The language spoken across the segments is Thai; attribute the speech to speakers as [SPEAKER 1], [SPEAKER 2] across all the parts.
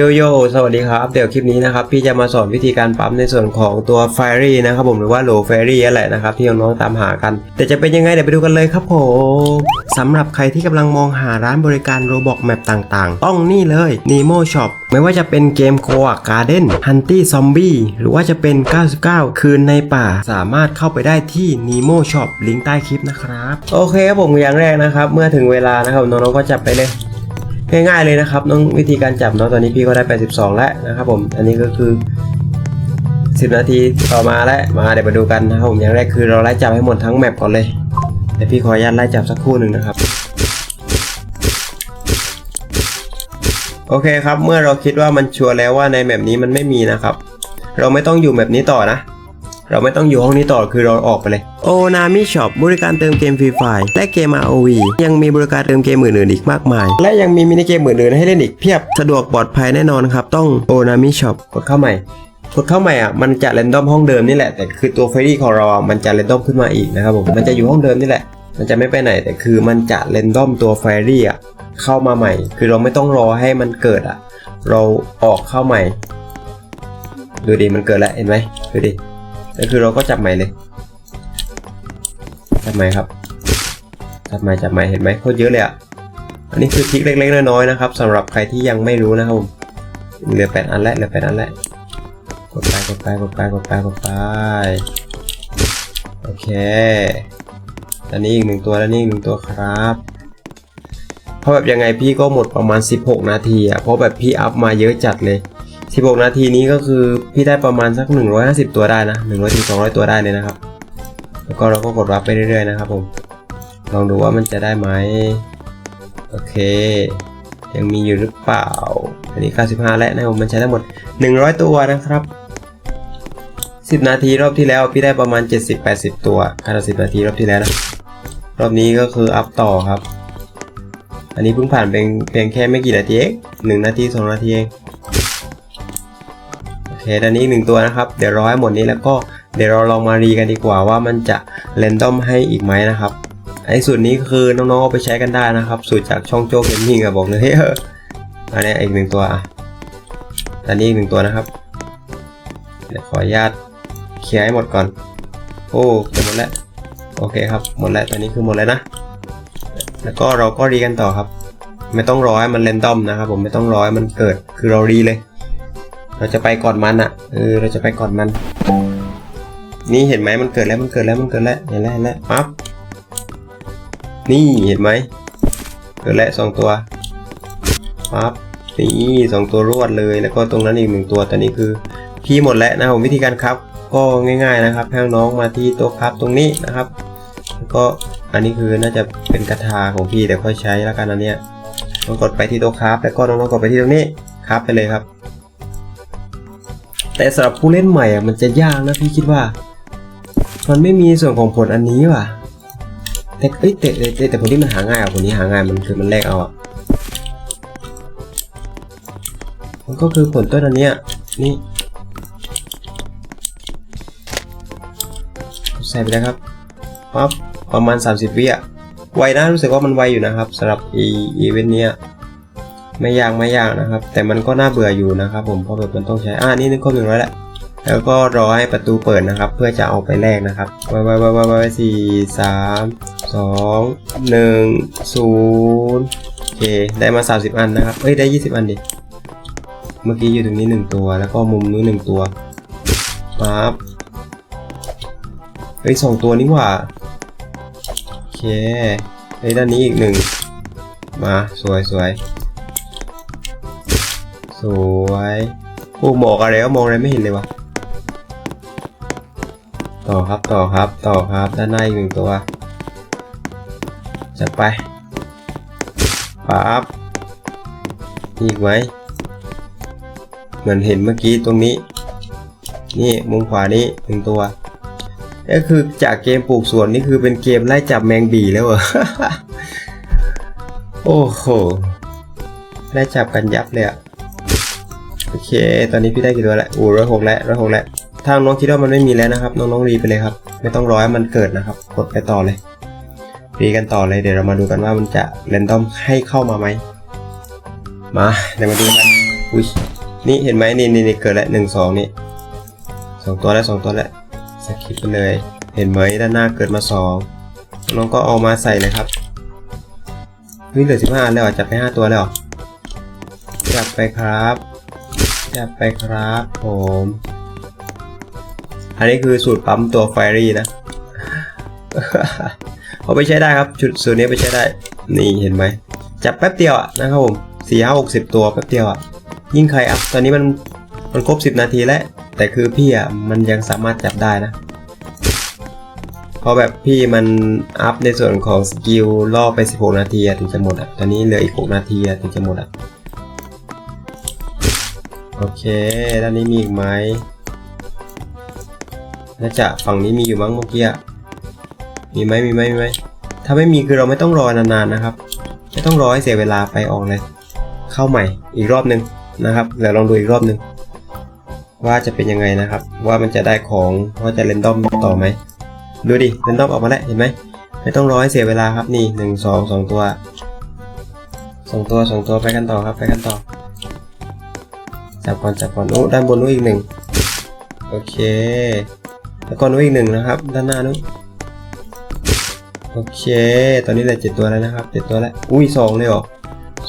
[SPEAKER 1] โยโย่สวัสดีครับ เดี๋ยวคลิปนี้นะครับ พี่จะมาสอนวิธีการปั๊มในส่วนของตัว Fairy นะครับผมหรือว่า Low Fairy นั่นแหละนะครับ ที่น้องๆตามหากัน แต่จะเป็นยังไงเดี๋ยวไปดูกันเลยครับผมสำหรับใครที่กำลังมองหาร้านบริการ Roblox Map ต่างๆ ต้องนี่เลย Nemo Shop ไม่ว่าจะเป็นเกม Coa Garden Hunty Zombie หรือว่าจะเป็น 99 คืนในป่า สามารถเข้าไปได้ที่ Nemo Shop ลิงก์ใต้คลิปนะครับ โอเคครับผมอย่างแรกนะครับ เมื่อถึงเวลานะครับน้องๆก็จับไปเลย ง่ายๆเลยนะครับน้องวิธีการจับเนาะตอนนี้พี่ก็ได้82แล้วนะครับผมอันนี้ก็คือ 10 นาทีต่อมาแล้วมาเดี๋ยวมาดูกันนะครับผมอย่างแรกคือเราไล่จับให้หมดทั้งแมปก่อนเลยเดี๋ยวพี่ขออนุญาตไล่จับสักครู่หนึ่งนะครับโอเคครับเมื่อเราคิดว่ามันชัวร์แล้วว่าในแมปนี้มันไม่มีนะครับ เราไม่ต้องอยู่แมปนี้ต่อนะ เราไม่ต้องอยู่ห้องนี้ต่อคือเราออกไปเลยโอนามิช็อปบริการเติมเกมฟรีไฟและเกม ROV ยังมีบริการเติมเกมอื่นๆอีกมากมาย และยังมีมินิเกมอื่นๆให้เล่นอีกเพียบสะดวกปลอดภัยแน่นอนครับ ต้องโอนามิช็อปกดเข้าใหม่กดเข้าใหม่อะมันจะเรนดอมห้องเดิมนี่แหละแต่คือตัวเฟรดี้ของเราอะมันจะเรนดอมขึ้นมาอีกนะครับผมมันจะอยู่ห้องเดิมนี่แหละมันจะไม่ไปไหนแต่คือมันจะเรนดอมตัวเฟรดี้อะเข้ามาใหม่ คือเราไม่ต้องรอให้มันเกิดอะ เราออกเข้าใหม่ ดูดิมันเกิดแล้วเห็นไหมดูดิ ก็คือเราก็จับใหม่เลย จับใหม่ครับ จับใหม่จับใหม่เห็นไหมโคตรเยอะเลยอะ อันนี้คือทริคเล็กๆน้อยๆนะครับสำหรับใครที่ยังไม่รู้นะครับผมเหลือแปดอันแล้วเหลือแปดอันแล้วกดไปกดไปกดไปกดไปกดไปโอเคอันนี้อีกหนึ่งตัวแล้วนี่อีกหนึ่งตัวครับเพราะแบบยังไงพี่ก็หมดประมาณ 16 นาทีอะเพราะแบบพี่อัพมาเยอะจัดเลย 16 นาทีนี้ก็คือพี่ได้ประมาณสัก 150 ตัวได้นะ100ถึง200 ตัวได้เลยนะครับ แล้วก็เราก็กดรับไปเรื่อยๆนะครับผมลองดูว่ามันจะได้ไหมโอเค ยังมีอยู่หรือเปล่า อันนี้ 95 แล้วนะครับผมมันใช้ทั้งหมด 100 ตัวนะครับ 10 นาทีรอบที่แล้วพี่ได้ประมาณ 70-80 ตัวขนาด10 นาทีรอบที่แล้วนะรอบนี้ก็คืออัพต่อครับ อันนี้เพิ่งผ่านเป็นเพียงแค่ไม่กี่นาทีเองหนึ่งนาทีสองนาทีเอง เคด้านนี้อีกหนึ่งตัวนะครับ เดี๋ยวรอให้หมดนี้แล้วก็เดี๋ยวเราลองมารีกันดีกว่าว่ามันจะเรนดอมให้อีกไหมนะครับไอ้สูตรนี้คือน้องๆเอาไปใช้กันได้นะครับ สูตรจากช่องโจ๊กเกมมิ่งอะบอกเลยเฮ้ยอันนี้อีกหนึ่งตัวอะอันนี้อีกหนึ่งตัวนะครับเดี๋ยวขออนุญาตเคลียร์ให้หมดก่อน โอ้หมดแล้วโอเคครับหมดแล้วตอนนี้คือหมดแล้วนะ แล้วก็เราก็รีกันต่อครับ ไม่ต้องรอให้มันเรนดอมนะครับ ผมไม่ต้องรอให้มันเกิดคือเรารีเลย เราจะไปก่อนมันอะ เออ เราจะไปก่อนมัน นี่เห็นไหมมันเกิดแล้ว มันเกิดแล้ว มันเกิดแล้ว เห็นแล้วเห็นแล้วปั๊บ นี่เห็นไหม เกิดแล้วสองตัวปั๊บ นี่สองตัวรวดเลย แล้วก็ตรงนั้นอีกหนึ่งตัว ตอนนี้คือ พี่หมดแล้วนะผมวิธีการครับ ก็ง่าย ๆนะครับให้น้องมาที่โต๊ะครับตรงนี้นะครับ แล้วก็อันนี้คือน่าจะเป็นกระทาของพี่เดี๋ยวค่อยใช้แล้วกันอันเนี้ยต้องกดไปที่โต๊ะครับ แล้วก็น้องๆกดไปที่ตรงนี้ครับไปเลยครับ แต่สำหรับผู้เล่นใหม่อะมันจะยากนะพี่คิดว่า มันไม่มีส่วนของผลอันนี้ว่ะ แต่เอ้ยแต่แต่แต่ผลที่มันหาง่ายอะผลนี้หาง่ายมันคือมันแลกเอาอะมันก็คือผลต้นอันเนี้ยนี่ใส่ไปแล้วครับปั๊บประมาณ 30วิอะไวนะรู้สึกว่ามันไวอยู่นะครับสำหรับอีอีเวนต์เนี้ย ไม่ยากไม่ยากนะครับ แต่มันก็น่าเบื่ออยู่นะครับ ผมเพราะแบบมันต้องใช้อ่านี่นึกครบหนึ่งร้อยแล้วแล้วก็รอให้ประตูเปิดนะครับ เพื่อจะเอาไปแลกนะครับไว้ไว้ไว้ไว้ไว้สี่สามสองหนึ่งศูนย์โอเคได้มาสามสิบอันนะครับเอ้ยได้ยี่สิบอันดิเมื่อกี้อยู่ตรงนี้หนึ่งตัว แล้วก็มุมนู้นหนึ่งตัวปั๊บเฮ้ยสองตัวนี่หว่าโอเคเฮ้ยด้านนี้อีกหนึ่งมาสวยสวย สวยโอ้หมอกอะไรก็มองอะไรไม่เห็นเลยวะต่อครับต่อครับต่อครับด้านหน้าอีกหนึ่งตัวจัดไปปั๊บอีกไหมเหมือนเห็นเมื่อกี้ตรงนี้ นี่มุมขวานี้หนึ่งตัวก็คือจากเกมปลูกสวนนี่คือเป็นเกมไล่จับแมงบีแล้วเหรอโอ้โหไล่จับกันยับเลยอะ โอเค ตอนนี้พี่ได้กี่ตัวแล้วอู้ร้อยหกแล้วร้อยหกแล้วถ้าน้องคิดว่ามันไม่มีแล้วนะครับ น้องๆรีไปเลยครับ ไม่ต้องรอให้มันเกิดนะครับ กดไปต่อเลย รีกันต่อเลย เดี๋ยวเรามาดูกันว่ามันจะเรนดอมให้เข้ามาไหม มา เดี๋ยวมาดูกัน อุ้ย นี่เห็นไหมนี่นี่นี่เกิดแล้วหนึ่งสองนี่สองตัวแล้วสองตัวแล้วสกิปไปเลย เห็นไหมด้านหน้าเกิดมาสองน้องก็เอามาใส่เลยครับเฮ้ยเหลือสิบห้าแล้วจับไปห้าตัวแล้วจับไปครับ จับไปครับผม อันนี้คือสูตรปั๊มตัวไฟรี่นะ เอาไปใช้ได้ครับชุดสูตรนี้ไปใช้ได้ นี่เห็นไหม จับแป๊บเดียวอะนะครับผมสี่ห้าหกสิบตัวแป๊บเดียวอะยิ่งใครอัพตอนนี้มันมันครบสิบนาทีแล้ว แต่คือพี่อะมันยังสามารถจับได้นะเพราะแบบพี่มันอัพในส่วนของสกิลล่อไป 16 นาทีถึงจะหมดอะตอนนี้เหลืออีก 6 นาทีถึงจะหมดอะ โอเค ด้านนี้มีอีกไหมน่าจะฝั่งนี้มีอยู่มั้งเมื่อกี้มีไหมมีไหมมีไหมถ้าไม่มีคือเราไม่ต้องรอนานๆนะครับ ไม่ต้องรอให้เสียเวลาไปออกเลย เข้าใหม่อีกรอบหนึ่งนะครับเดี๋ยวลองดูอีกรอบหนึ่งว่าจะเป็นยังไงนะครับ ว่ามันจะได้ของว่าจะเรนดอมต่อไหมดูดิเรนดอมออกมาแล้วเห็นไหมไม่ต้องรอให้เสียเวลาครับนี่หนึ่งสองสองตัวสองตัวสองตัวไปกันต่อครับไปกันต่อ จับก่อนจับก่อนโอ้ด้านบนนู้นอีกหนึ่งโอเค แล้วก็นู้นอีกหนึ่งนะครับ ด้านหน้านู้นโอเค ตอนนี้เหลือเจ็ดตัวแล้วนะครับเจ็ดตัวแล้วอุ้ยสองเลยเหรอ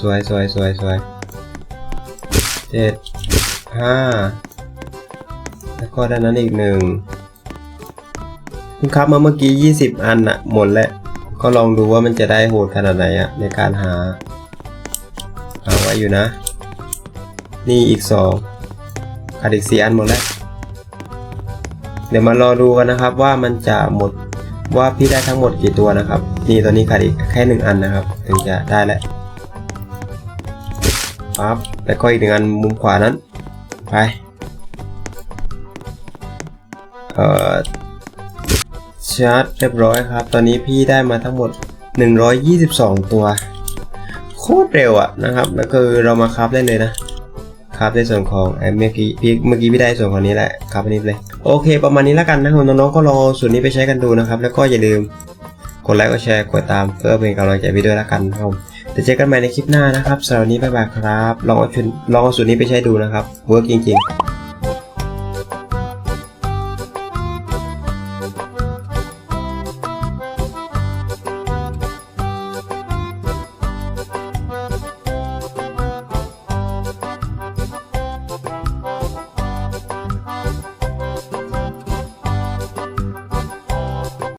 [SPEAKER 1] สวยสวยสวยสวยเจ็ดห้าแล้วก็ด้านนั้นอีกหนึ่งคุณครับมาเมื่อกี้ยี่สิบอันอะหมดแล้ว ก็ลองดูว่ามันจะได้โหดขนาดไหนอะในการหาหาไว้อยู่นะ นี่อีกสองขาดอีกสี่อันหมดแล้ว เดี๋ยวมารอดูกันนะครับว่ามันจะหมดว่าพี่ได้ทั้งหมดกี่ตัวนะครับ นี่ตอนนี้ขาดอีกแค่หนึ่งอันนะครับ ถึงจะได้แล้วปั๊บแล้วก็อีกหนึ่งอันมุมขวานั้น ไป เอ่อชาร์จเรียบร้อยครับ ตอนนี้พี่ได้มาทั้งหมด 122 ตัว โคตรเร็วอะนะครับ แล้วคือเรามาครับได้เลยนะ ครับในส่วนของเมื่อกี้พี่เมื่อกี้พี่ได้ส่วนของนี้แหละครับอันนี้เลยโอเค ประมาณนี้แล้วกันนะครับน้องๆก็ลองส่วนนี้ไปใช้กันดูนะครับ แล้วก็อย่าลืมกดไลค์กดแชร์กดตามเพื่อเป็นกำลังใจพี่ด้วยแล้วกันครับจะเดี๋ยวเจอกันใหม่ในคลิปหน้านะครับสำหรับวันนี้บ๊ายบายครับ ลองเอาชุดลองเอาสูตรนี้ไปใช้ดูนะครับเวิร์กจริงๆ